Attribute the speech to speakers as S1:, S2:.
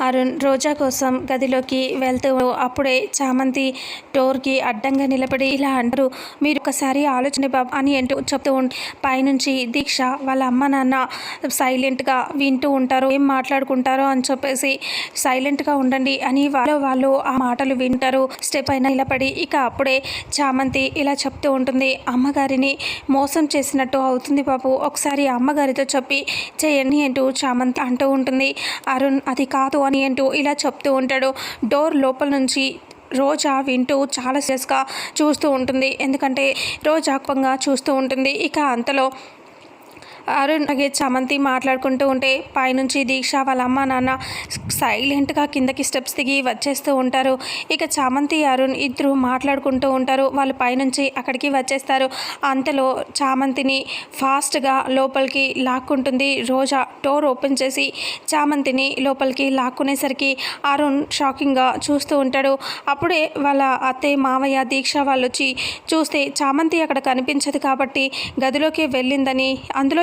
S1: అరుణ్ రోజా కోసం గదిలోకి వెళ్తూ అప్పుడే చామంతి డోర్కి అడ్డంగా నిలబడి ఇలా అంటారు మీరు ఒకసారి ఆలోచన బాబు అని అంటూ చెప్తూ పైనుంచి దీక్ష వాళ్ళ అమ్మ నాన్న సైలెంట్గా వింటూ ఉంటారు ఏం మాట్లాడుకుంటారో అని చెప్పేసి సైలెంట్గా ఉండండి అని వాళ్ళు వాళ్ళు ఆ మాటలు వింటారు స్టెప్ అయినా నిలబడి. ఇక అప్పుడే చామంతి ఇలా చెప్తూ ఉంటుంది అమ్మగారిని మోసం చేసినట్టు అవుతుంది బాబు ఒకసారి అమ్మగారితో చెప్పి చేయండి అంటూ చామంతి అంటూ ఉంటుంది అరుణ్ అది కాదు అని అంటూ ఇలా చెప్తూ ఉంటాడు. డోర్ లోపల నుంచి రోజా వింటూ చాలా సీరియస్గా చూస్తూ ఉంటుంది. ఎందుకంటే రోజా కోపంగా చూస్తూ ఉంటుంది. ఇక అంతలో అరుణ్ అలాగే చామంతి మాట్లాడుకుంటూ ఉంటే పైనుంచి దీక్ష వాళ్ళ అమ్మ నాన్న సైలెంట్గా కిందకి స్టెప్స్ దిగి వచ్చేస్తూ ఉంటారు. ఇక చామంతి అరుణ్ ఇద్దరు మాట్లాడుకుంటూ ఉంటారు. వాళ్ళు పైనుంచి అక్కడికి వచ్చేస్తారు. అంతలో చామంతిని ఫాస్ట్గా లోపలికి లాక్కుంటుంది. రోజా డోర్ ఓపెన్ చేసి చామంతిని లోపలికి లాక్కునేసరికి అరుణ్ షాకింగ్గా చూస్తూ ఉంటాడు. అప్పుడే వాళ్ళ అత్తయ్య మావయ్య దీక్ష వాళ్ళు వచ్చి చూస్తే చామంతి అక్కడ కనిపించదు కాబట్టి గదిలోకి వెళ్ళిందని అందులో